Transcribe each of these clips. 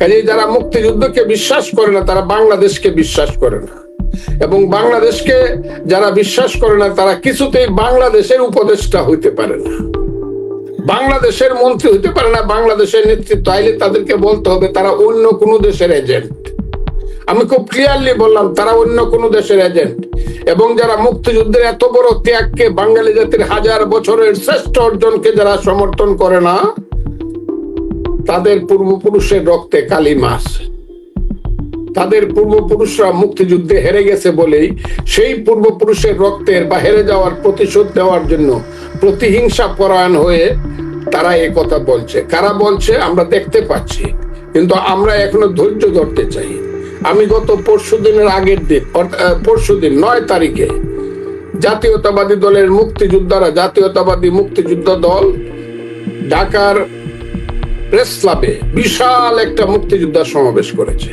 কাজে যারা মুক্তিযুদ্ধকে বিশ্বাস করে না, তারা বাংলাদেশকে বিশ্বাস করে না। এবং বাংলাদেশকে যারা বিশ্বাস করে না, তারা কিছুতেই বাংলাদেশের উপদেষ্টা হইতে পারে না। বাংলাদেশের মন্ত্রী হইতে পারে না, বাংলাদেশের নেতৃত্ব। আইলে তাদেরকে বলতে হবে, তারা অন্য কোনো দেশের এজেন্ট আমি খুব ক্লিয়ারলি বললাম, তারা অন্য কোনো দেশের এজেন্ট এবং যারা মুক্তিযুদ্ধের এত বড় ত্যাগকে বাঙালি জাতির হাজার বছরের শ্রেষ্ঠ অর্জনকে যারা সমর্থন করে না তাদের পূর্বপুরুষের রক্তে কালি মাস তাদের পূর্বপুরুষরা মুক্তিযুদ্ধে হেরে গেছে বলেই সেই পূর্বপুরুষের রক্তের বা হেরে যাওয়ার প্রতিশোধ দেওয়ার জন্য প্রতিহিংসা পরায়ণ হয়ে তারা এ কথা বলছে। কারা বলছে আমরা দেখতে পাচ্ছি, কিন্তু আমরা এখনও ধৈর্য ধরতে চাই। আমি গত পরশু দিনের আগের দিন পরশু দিন, নয় তারিখে জাতীয়তাবাদী দলের মুক্তিযোদ্ধারা, জাতীয়তাবাদী মুক্তিযুদ্ধ দল, ঢাকার প্রেস ক্লাবে বিশাল একটা মুক্তিযোদ্ধা সমাবেশ করেছে।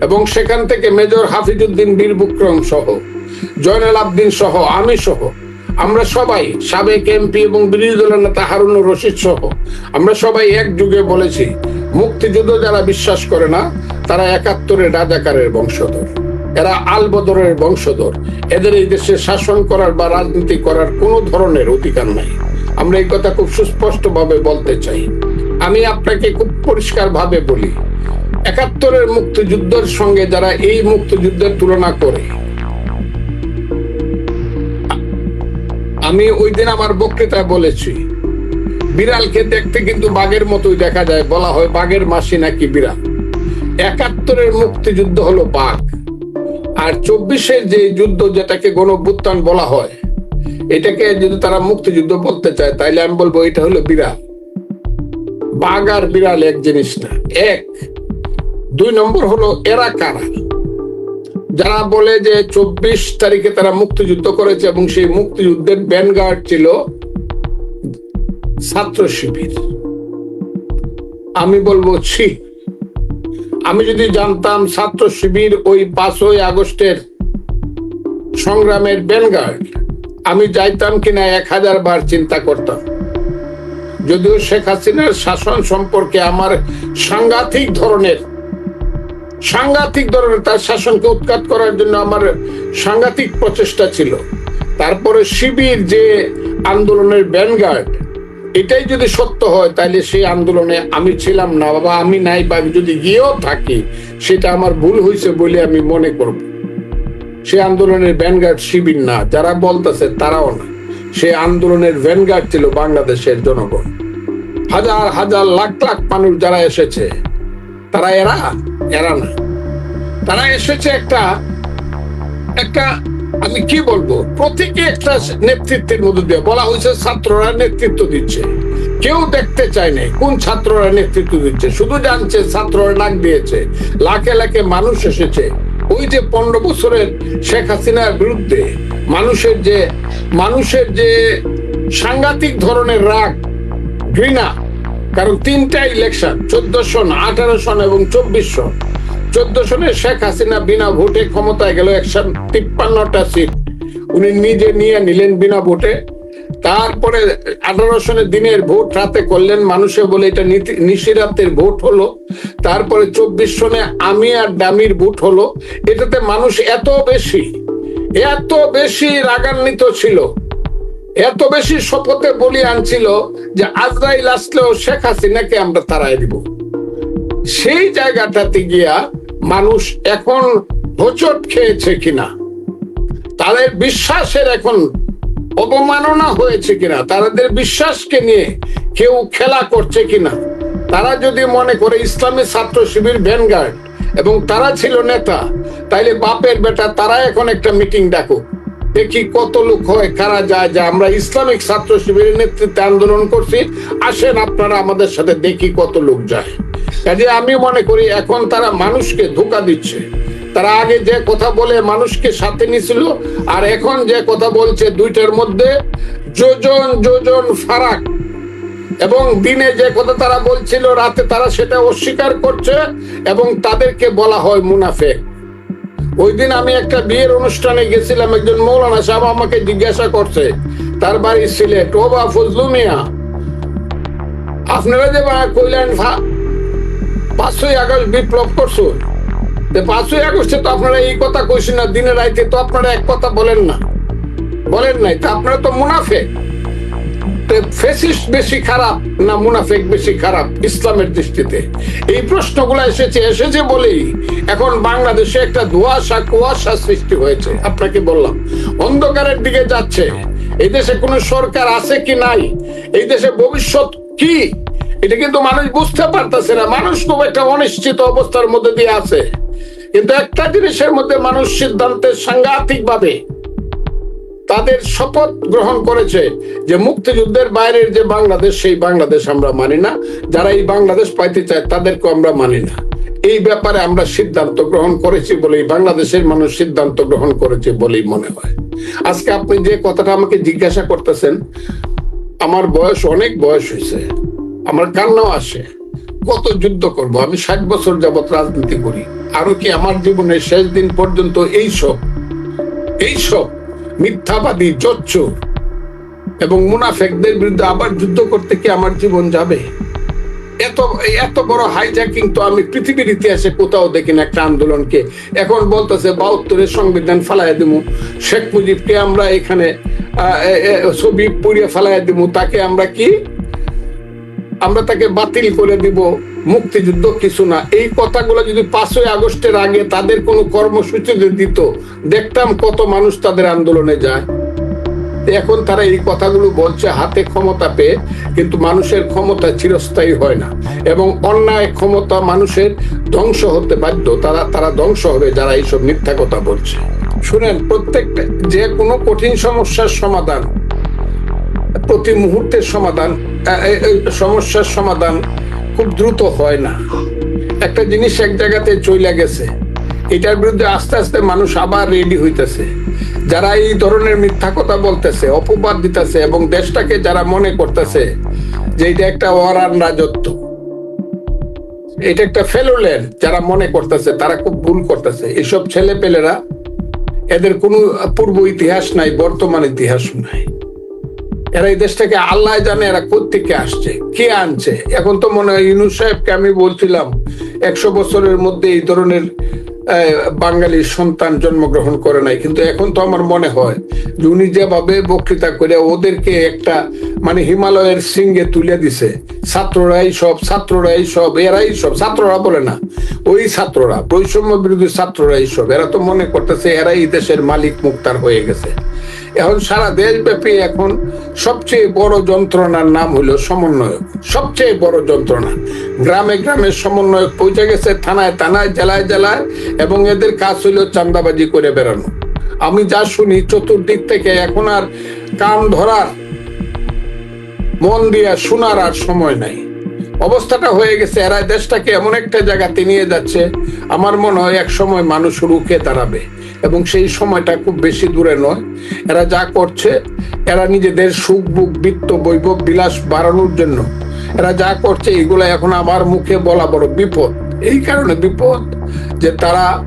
এবং সেখান থেকে মেজর হাফিজউদ্দিন বীর বিক্রম সহ, জয়নাল আবদিন সহ, আমি সহ, আমরা সবাই, সাবেক এমপি এবং বিরোধী দলের নেতা হারুনুর রশিদ সহ, আমরা সবাই এক যুগে বলেছি, মুক্তিযুদ্ধ যারা বিশ্বাস করে না, তারা একাত্তরের রাজাকারের বংশধর। এরা আলবদরের বংশধর। এদের এই দেশে শাসন করার বা রাজনীতি করার কোনো ধরনের অধিকার নাই। আমরা এই কথা খুব সুস্পষ্ট ভাবে বলতে চাই। আমি আপনাকে খুব পরিষ্কার ভাবে বলি, একাত্তরের মুক্তিযুদ্ধের সঙ্গে যারা এই মুক্তিযুদ্ধের তুলনা করে, আমি ওই দিন আমার বক্তৃতায় বলেছি বিড়ালকে দেখতে কিন্তু বাঘের মতোই দেখা যায়, বলা হয় বাঘের মাসি নাকি বিড়াল। একাত্তরের মুক্তিযুদ্ধ হলো বাঘ, আর চব্বিশের যে যুদ্ধ যেটাকে গণভ্যুত্থান বলা হয়, এটাকে যদি তারা মুক্তিযুদ্ধ বলতে চায়, তাইলে আমি বলব এটা হলো বিড়াল। বাঘ আর বিড়াল এক জিনিস না, এক। দুই নম্বর হলো এরা কারা? যারা বলে যে চব্বিশ তারিখে তারা মুক্তিযুদ্ধ করেছে এবং সেই মুক্তিযুদ্ধের ব্যানগার্ড ছিল ছাত্র শিবির। আমি বলব, ছি। আমি যদি জানতাম ছাত্র শিবির ওই পাঁচই আগস্টের সংগ্রামের ব্যানগার্ড আমি যাইতাম কিনা এক হাজার বার চিন্তা করতাম। যদিও শেখ হাসিনার শাসন সম্পর্কে আমার সাংঘাতিক ধরনের সাংঘাতিক ধরনের তার শাসনকে উৎখাত করার জন্য আমার সাংঘাতিক প্রচেষ্টা ছিল। তারপরে শিবির যে আন্দোলনের ব্যানগার্ড এটাই যদি সত্য হয়, তাহলে সেই আন্দোলনে আমি ছিলাম না বাবা আমি নাই, বা আমি যদি গিয়েও থাকি, সেটা আমার ভুল হয়েছে বলে আমি মনে করব। সে আন্দোলনের ভ্যানগার্ড শিবির না, যারা বলতেছে তারাও না। সে আন্দোলনের ভ্যানগার্ড ছিল বাংলাদেশের জনগণ। হাজার হাজার লাখ লাখ মানুষ যারা এসেছে, তারা এরা এরা না। তারা এসেছে একটা একটা, আমি কি বলব, প্রতীকী একটা নেতৃত্বের মধ্যে দিয়ে। বলা হয়েছে ছাত্ররা নেতৃত্ব দিচ্ছে। কেউ দেখতে চায় নাই কোন ছাত্ররা নেতৃত্ব দিচ্ছে। শুধু জানছে ছাত্ররা ডাক দিয়েছে। লাখে লাখে মানুষ এসেছে। ওই যে পনেরো বছরের শেখ হাসিনার বিরুদ্ধে মানুষের যে মানুষের যে সাংঘাতিক ধরনের রাগ, ঘৃণা, কারণ তিনটা ইলেকশন চোদ্দ সন, আঠারো সন এবং চব্বিশ সন। চোদ্দ সনে শেখ হাসিনা বিনা ভোটে ক্ষমতায় গেল একশো তিপ্পান্নটা সিট। উনি নিজে নিয়ে নিলেন বিনা ভোটে। তারপরে আঠারো সনের দিনের ভোট রাতে করলেন মানুষে বলে এটা নিশিরাতের ভোট হলো। তারপরে চব্বিশ সনে আমি আর দামির ভোট হলো। এটাতে মানুষ এত বেশি এত বেশি রাগান্বিত ছিল, এত বেশি শপথে বলি আনছিল যে আজরাইল আসলেও শেখ হাসিনাকে আমরা তারাই দিব। সেই জায়গাটাতে গিয়া মানুষ এখন হোচট খেয়েছে কিনা, তাদের বিশ্বাসের এখন অবমাননা হয়েছে কিনা, তাদের বিশ্বাসকে নিয়ে কেউ খেলা করছে কিনা, তারা যদি মনে করে ইসলামী ছাত্র শিবির ভ্যানগার্ড এবং তারা ছিল নেতা। তাইলে বাপের বেটা, তারা এখন একটা মিটিং ডাকুক দেখি কত লোক হয়, কারা যায় যে আমরা ইসলামিক ছাত্র শিবিরের নেতৃত্বে আন্দোলন করছি। আসেন আপনারা আমাদের সাথে দেখি কত লোক যায়। কাজে আমি মনে করি এখন তারা মানুষকে ধোকা দিচ্ছে। তারা আগে যে কথা বলে মানুষকে সাথে নিছিল, আর এখন যে কথা বলছে দুইটার মধ্যে যোজন যোজন ফারাক। এবং দিনে যে কথা তারা বলছিল, রাতে তারা সেটা অস্বীকার করছে এবং তাদেরকে বলা হয় মুনাফে। ওই দিন আমি একটা বিয়ের অনুষ্ঠানে গেছিলাম, একজন মৌলানা সাহেব আমাকে জিজ্ঞাসা করছে, তার বাড়ি সিলেট, ও বা মিয়া, আপনারা যে কইলেন পাঁচই আগস্ট বিপ্লব করছ? পাঁচই আগস্টে তো আপনারা এই কথা কইছেন না, দিনে রাইতে তো আপনারা এক কথা বলেন না। বলেন নাই, তা আপনারা তো মুনাফেক ফেসিস্ট বেশি খারাপ না মুনাফেক বেশি খারাপ ইসলামের দৃষ্টিতে? এই প্রশ্নগুলো এসেছে এসেছে বলেই এখন বাংলাদেশে একটা ধোয়াশা, কুয়াশা সৃষ্টি হয়েছে। আপনাকে বললাম, অন্ধকারের দিকে যাচ্ছে। এই দেশে কোনো সরকার আছে কি নাই? এই দেশে ভবিষ্যৎ কি? এটা কিন্তু মানুষ বুঝতে পারতেছে না। মানুষ খুব একটা অনিশ্চিত অবস্থার মধ্যে দিয়ে আছে। কিন্তু একটা জিনিসের মধ্যে মানুষ সিদ্ধান্তের সাংঘাতিক ভাবে তাদের শপথ গ্রহণ করেছে যে মুক্তিযুদ্ধের বাইরের যে বাংলাদেশ, সেই বাংলাদেশ আমরা মানি না। যারা এই বাংলাদেশ পাইতে চায় তাদেরকে আমরা মানি না। এই ব্যাপারে আমরা সিদ্ধান্ত গ্রহণ করেছি বলেই, বাংলাদেশের মানুষ সিদ্ধান্ত গ্রহণ করেছে বলেই মনে হয়। আজকে আপনি যে কথাটা আমাকে জিজ্ঞাসা করতেছেন, আমার বয়স অনেক বয়স হয়েছে। আমার কান্নাও আসে। কত যুদ্ধ করব? আমি ষাট বছর যাবৎ রাজনীতি করি। আরও কি আমার জীবনের শেষ দিন পর্যন্ত এই এইসব এইসব মিথ্যাবাদী জচ্ছ এবং মুনাফেকদের বিরুদ্ধে আবার যুদ্ধ করতে কি আমার জীবন যাবে? এত এত বড় হাইজ্যাকিং তো আমি পৃথিবীর ইতিহাসে কোথাও দেখি না একটা আন্দোলনকে। এখন বলতেছে বাহাত্তরের সংবিধান ফালাই দিব শেখ মুজিবকে আমরা এখানে ছবি পুড়িয়ে ফালাই দিব তাকে আমরা কি আমরা তাকে বাতিল করে দিব, মুক্তিযুদ্ধ কিছু না। এই কথাগুলো যদি পাঁচই আগস্টের আগে তাদের কোনো কর্মসূচি দিত, দেখতাম কত মানুষ তাদের আন্দোলনে যায়। এখন তারা এই কথাগুলো বলছে, হাতে ক্ষমতা পেয়ে কিন্তু মানুষের ক্ষমতা চিরস্থায়ী হয় না। এবং অন্যায় ক্ষমতা মানুষের ধ্বংস হতে বাধ্য। তারা তারা ধ্বংস হবে যারা এইসব মিথ্যা কথা বলছে। শুনেন প্রত্যেকটা যে কোনো কঠিন সমস্যার সমাধান, প্রতি মুহূর্তের সমাধান সমস্যার সমাধান খুব দ্রুত হয় না। একটা জিনিস এক জায়গাতে চলে গেছে। এটার বিরুদ্ধে আস্তে আস্তে মানুষ আবার রেডি হইতেছে। যারা এই ধরনের মিথ্যা কথা বলতেছে, অপবাদ দিতেছে এবং দেশটাকে যারা মনে করতেছে যে এটা একটা ওয়ারান রাজত্ব, এটা একটা ফেলোলেন যারা মনে করতেছে, তারা খুব ভুল করতেছে। এসব ছেলে পেলেরা এদের কোনো পূর্ব ইতিহাস নাই, বর্তমান ইতিহাস নাই। এরা এই দেশটাকে আল্লাহ জানে এরা কোথেকে আসছে, কে আনছে। এখন তো মনে হয় ইউনুস সাহেবকে আমি বলছিলাম, একশো বছরের মধ্যে এই ধরনের বাঙালি সন্তান জন্মগ্রহণ করে নাই। কিন্তু এখন তো আমার মনে হয় যে উনি যেভাবে বক্তৃতা করে ওদেরকে একটা মানে হিমালয়ের সিংহে তুলে দিছে। ছাত্ররাই সব ছাত্ররাই সব, এরাই সব, ছাত্ররা বলে না, ওই ছাত্ররা, বৈষম্য বিরোধী ছাত্ররাই সব। এরা তো মনে করতেছে এরাই দেশের মালিক, মুক্তার হয়ে গেছে। এখন সারা দেশব্যাপী এখন সবচেয়ে বড় যন্ত্রণার নাম হলো সমন্বয়ক। সবচেয়ে বড় যন্ত্রণা। গ্রামে গ্রামে সমন্বয়ক পৌঁছে গেছে, থানায় থানায়, জেলায় জেলায়, এবং এদের কাজ হলো চান্দাবাজি করে বেড়ানো। আমি যা শুনি চতুর্দিক থেকে এখন আর কান ধরার, মন দিয়া শোনার আর সময় নাই। অবস্থাটা হয়ে গেছে, এরা দেশটাকে এমন একটা জায়গাতে নিয়ে যাচ্ছে, আমার মনে হয় এক সময় মানুষ রুখে দাঁড়াবে। এবং সেই সময়টা খুব বেশি দূরে নয়। এরা যা করছে, এরা নিজেদের সুখ বুক বৃত্ত, বৈভব, বিলাস বাড়ানোর জন্য। এরা যা করছে, এগুলো এখন আমার মুখে বলা বড় বিপদ। এই কারণে বিপদ যে তারা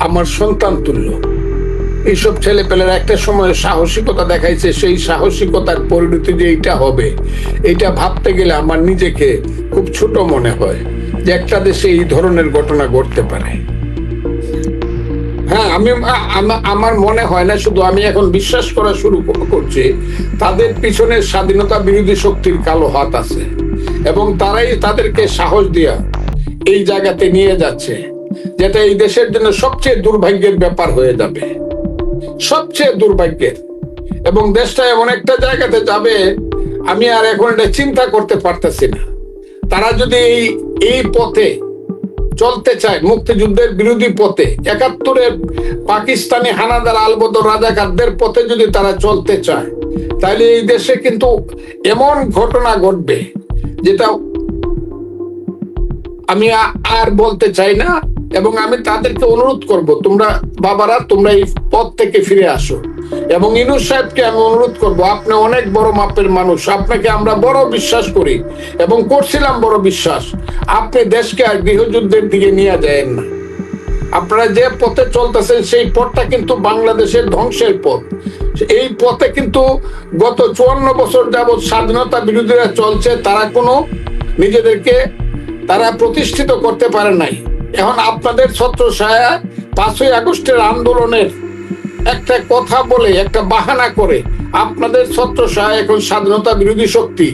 আমার সন্তান তুল্য। এইসব ছেলে পেলেরা একটা সময় সাহসিকতা দেখাইছে, সেই সাহসিকতার পরিণতি যে এইটা হবে এটা ভাবতে গেলে আমার নিজেকে খুব ছোট মনে হয় যে একটা দেশে এই ধরনের ঘটনা ঘটতে পারে। হ্যাঁ আমি আমার মনে হয় না, শুধু আমি এখন বিশ্বাস করা শুরু করছি, তাদের পিছনে স্বাধীনতা বিরোধী শক্তির কালো হাত আছে, এবং তারাই তাদেরকে সাহস দিয়া এই জায়গাতে নিয়ে যাচ্ছে যেটা এই দেশের জন্য সবচেয়ে দুর্ভাগ্যের ব্যাপার হয়ে যাবে, সবচেয়ে দুর্ভাগ্যের, এবং দেশটা এমন একটা জায়গাতে যাবে, আমি আর এখন এটা চিন্তা করতে পারতেছি না, তারা যদি এই এই পথে চলতে চায় মুক্তিযুদ্ধের বিরোধী পথে। একাত্তরের পাকিস্তানি হানাদার আলবদর রাজাকারদের পথে যদি তারা চলতে চায়, তাহলে এই দেশে কিন্তু এমন ঘটনা ঘটবে, যেটা আমি আর বলতে চাই না। এবং আমি তাদেরকে অনুরোধ করব, তোমরা বাবারা, তোমরা এই পথ থেকে ফিরে আসো। এবং ইনুস সাহেবকে আমি অনুরোধ করব, আপনি অনেক বড় মাপের মানুষ, আপনাকে আমরা বড় বিশ্বাস করি এবং করছিলাম বড় বিশ্বাস। আপনি দেশকে আর গৃহযুদ্ধের দিকে নিয়ে যায় না। আপনারা যে পথে চলতেছেন, সেই পথটা কিন্তু বাংলাদেশের ধ্বংসের পথ। এই পথে কিন্তু গত চুয়ান্ন বছর যাবৎ স্বাধীনতা বিরোধীরা চলছে, তারা কোনো নিজেদেরকে তারা প্রতিষ্ঠিত করতে পারে নাই। এখন আপনাদের ছত্র ছায়া পাঁচই আগস্টের আন্দোলনের একটা কথা বলে, একটা বাহানা করে, আপনাদের ছত্র ছায়া এখন স্বাধীনতা বিরোধী শক্তি।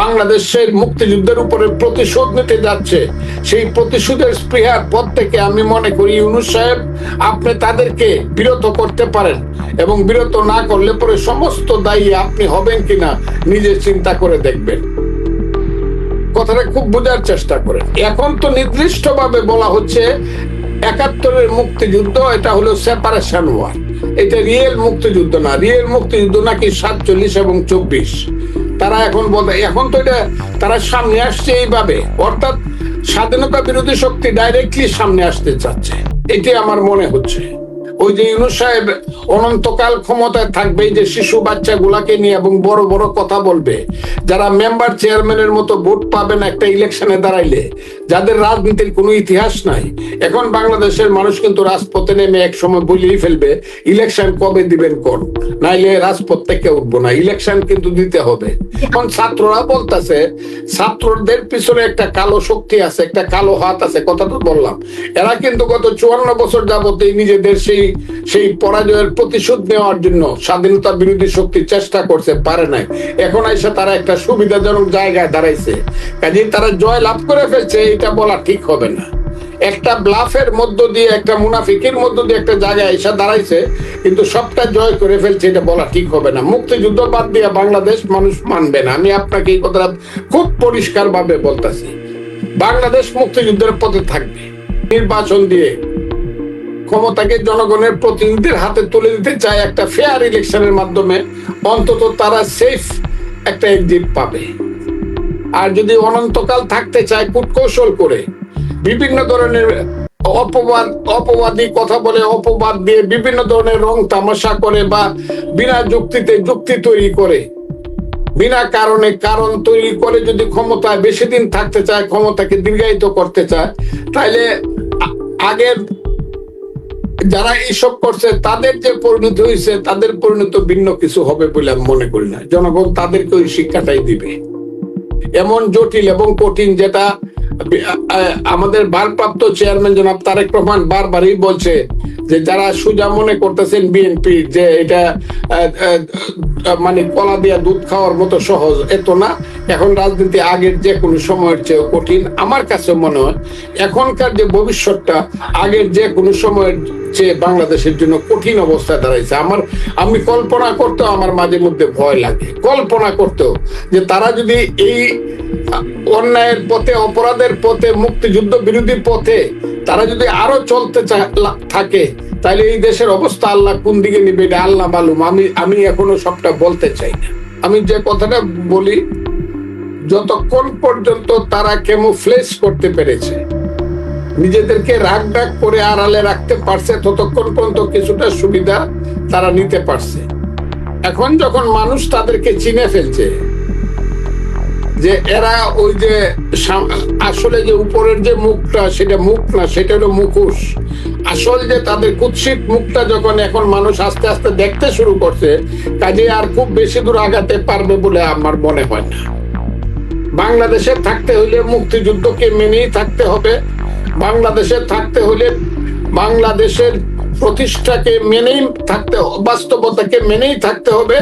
বাংলাদেশের মুক্তিযুদ্ধের উপরে প্রতিশোধ নিতে যাচ্ছে। সেই প্রতিশোধের স্পৃহার পর থেকে আমি মনে করি, ইউনুস সাহেব, আপনি তাদেরকে বিরত করতে পারেন এবং বিরত না করলে পরে সমস্ত দায়ী আপনি হবেন কিনা নিজে চিন্তা করে দেখবেন। কথাটা খুব বোঝার চেষ্টা করেন। এখন তো নির্দিষ্টভাবে বলা হচ্ছে একাত্তরের মুক্তিযুদ্ধ, এটা হলো সেপারেশন ওয়ার এটা রিয়েল মুক্তিযুদ্ধ না। রিয়েল মুক্তিযুদ্ধ নাকি সাতচল্লিশ এবং চব্বিশ। তারা এখন বলতে এখন তো এটা তারা সামনে আসছে এইভাবে। অর্থাৎ স্বাধীনতা বিরোধী শক্তি ডাইরেক্টলি সামনে আসতে চাচ্ছে। এটি আমার মনে হচ্ছে। ওই যে ইউনুস সাহেব অনন্তকাল ক্ষমতায় থাকবে যে শিশু বাচ্চা গুলাকে নিয়ে এবং বড় বড় কথা বলবে। যারা মেম্বার চেয়ারম্যানের মতো ভোট পাবেন একটা ইলেকশনে দাঁড়াইলে, যাদের রাজনীতির কোনো ইতিহাস নাই। এখন বাংলাদেশের মানুষ কিন্তু রাজপথে নেমে এক সময় বলেই ফেলবে ইলেকশন কবে দিবেন কোন? নাইলে রাজপথ থেকে উঠবো না ইলেকশন কিন্তু দিতে হবে। এখন ছাত্ররা বলতেছে, ছাত্রদের পিছনে একটা কালো শক্তি আছে, একটা কালো হাত আছে কথা তো বললাম। এরা কিন্তু গত চুয়ান্ন বছর যাবতেই নিজেদের সেই সেই পরাজয়ের প্রতিশোধ নেওয়ার জন্য স্বাধীনতা বিরোধী শক্তি চেষ্টা করছে, পারে নাই। এখন এসে তারা একটা সুবিধাজনক জায়গায় দাঁড়াইছে। কাজে তারা জয় লাভ করে ফেলছে এটা বলা ঠিক হবে না। একটা ব্লাফের মধ্য দিয়ে, একটা মুনাফিকের মধ্য দিয়ে একটা জায়গায় এসে দাঁড়াইছে, কিন্তু সবটা জয় করে ফেলছে, এটা বলা ঠিক হবে না। মুক্তিযুদ্ধ বাদ দিয়ে বাংলাদেশ মানুষ মানবে না। আমি আপনাকে এই কথাটা খুব পরিষ্কার ভাবে বলতেছি। বাংলাদেশ মুক্তিযুদ্ধের পথে থাকবে। নির্বাচন দিয়ে ক্ষমতাকে জনগণের প্রতিনিধির হাতে তুলে দিতে চায় একটা ফেয়ার ইলেকশনের মাধ্যমে, অন্তত তারা সেফ একটা এক্সিট পাবে। আর যদি অনন্তকাল থাকতে চায় কূটকৌশল করে, বিভিন্ন ধরনের অপবাদ, অপবাদী কথা বলে, অপবাদ দিয়ে বিভিন্ন ধরনের রং তামাশা করে বা বিনা যুক্তিতে যুক্তি তৈরি করে, বিনা কারণে কারণ তৈরি করে যদি ক্ষমতায় বেশি দিন থাকতে চায়, ক্ষমতাকে দীর্ঘায়িত করতে চায় তাহলে আগের যারা এইসব করছে, তাদের যে পরিণতি হয়েছে তাদের পরিণত ভিন্ন কিছু হবে বলে আমি মনে করি না। জনগণ তাদেরকে ওই শিক্ষাটাই দিবে। এমন জটিল এবং কঠিন যেটা আমাদের ভারপ্রাপ্ত চেয়ারম্যান জনাব তারেক রহমান বারবারই বলছে যে, যারা সুজা মনে করতেছেন বিএনপি যে এটা মানে কলা দিয়া দুধ খাওয়ার মতো সহজ এত না। এখন রাজনীতি আগের যে কোনো সময়ের চেয়ে কঠিন। আমার কাছে মনে হয়, এখনকার যে ভবিষ্যৎটা, আগের যে কোনো সময়ের চেয়ে বাংলাদেশের জন্য কঠিন অবস্থায় দাঁড়াইছে। আমার আমি কল্পনা করতেও আমার মাঝে মধ্যে ভয় লাগে। কল্পনা করতেও যে তারা যদি এই অন্যায়ের পথে, অপরাধের পথে, মুক্তিযুদ্ধ বিরোধী পথে তারা যদি আরও চলতে থাকে তাহলে এই দেশের অবস্থা আল্লাহ কোন দিকে নিবে, এটা আল্লাহ মালুম। আমি আমি এখনও সবটা বলতে চাই না। আমি যে কথাটা বলি, যতক্ষণ পর্যন্ত তারা কেমোফ্লেস করতে পেরেছে নিজেদেরকে রাগ ডাক করে আড়ালে রাখতে পারছে, ততক্ষণ পর্যন্ত কিছুটা সুবিধা তারা নিতে পারছে। এখন যখন মানুষ তাদেরকে চিনে ফেলছে যে এরা ওই যে আসলে যে উপরের যে মুখটা, সেটা মুখ না, সেটা হলো মুখোশ। আসল যে তাদের কুৎসিত মুখটা যখন এখন মানুষ আস্তে আস্তে দেখতে শুরু করছে, কাজে আর খুব বেশি দূর আগাতে পারবে বলে আমার মনে হয় না। বাংলাদেশে থাকতে হলে মুক্তিযুদ্ধকে মেনেই থাকতে হবে। বাংলাদেশে থাকতে হলে বাংলাদেশের প্রতিষ্ঠাকে মেনেই থাকতে বাস্তবতাকে মেনেই থাকতে হবে।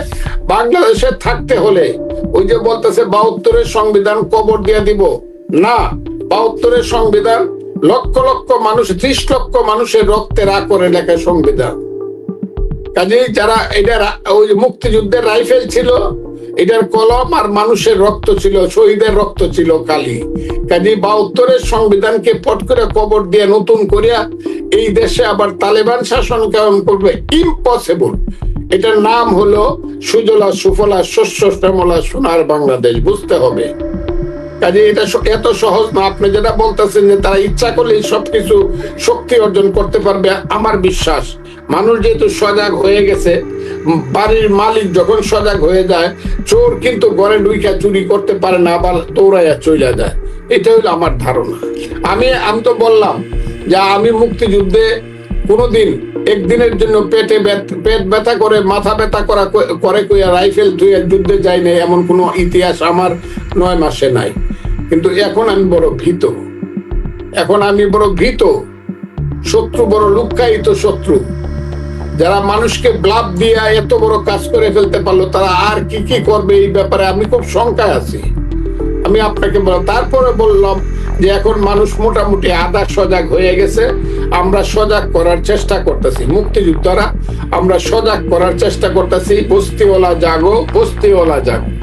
বাংলাদেশে থাকতে হলে ওই যে বলতেছে বাহাত্তরের সংবিধান কবর দিয়ে দিব। না, বাহাত্তরের সংবিধান লক্ষ লক্ষ মানুষ, ত্রিশ লক্ষ মানুষের রক্তে রা করে লেখা সংবিধান। কাজেই যারা এটা ওই মুক্তিযুদ্ধের রাইফেল ছিল এটার কলম আর মানুষের রক্ত ছিল, শহীদের রক্ত ছিল কালি। কাজেই বাহাত্তরের সংবিধানকে পট করে কবর দিয়ে নতুন করিয়া এই দেশে আবার তালেবান শাসন কেমন করবে। ইম্পসিবল এটার নাম হলো সুজলা সুফলা শস্য শ্যামলা সোনার বাংলাদেশ, বুঝতে হবে। কাজে এটা এত সহজ না। আপনি যেটা বলতেছেন যে তারা ইচ্ছা করলেই সবকিছু শক্তি অর্জন করতে পারবে, আমার বিশ্বাস। মানুষ যেহেতু সজাগ হয়ে গেছে বাড়ির মালিক যখন সজাগ হয়ে যায়, চোর কিন্তু ঘরে ঢুইকা চুরি করতে পারে না, আবার দৌড়াইয়া চলে যায়। এটা হলো আমার ধারণা। আমি আমি তো বললাম যে আমি মুক্তিযুদ্ধে কোনোদিন একদিনের জন্য পেটে পেট ব্যথা করে, মাথা ব্যথা করা করে কইয়া রাইফেল ধুয়ে যুদ্ধে যায় এমন কোনো ইতিহাস আমার নয় মাসে নাই। কিন্তু এখন আমি বড় ভীত। এখন আমি বড় ভীত। শত্রু বড় লুক্কায়িত শত্রু। যারা মানুষকে ব্লাভ দিয়ে এত বড় কাজ করে ফেলতে পারল, তারা আর কি কি করবে এই ব্যাপারে আমি খুব শঙ্কায় আছি। আমি আপনাকে বললাম তারপরে বললাম যে এখন মানুষ মোটামুটি আধা সজাগ হয়ে গেছে। আমরা সজাগ করার চেষ্টা করতেছি। মুক্তিযোদ্ধারা, আমরা সজাগ করার চেষ্টা করতেছি। বস্তিওয়ালা জাগো বস্তিওয়ালা জাগো।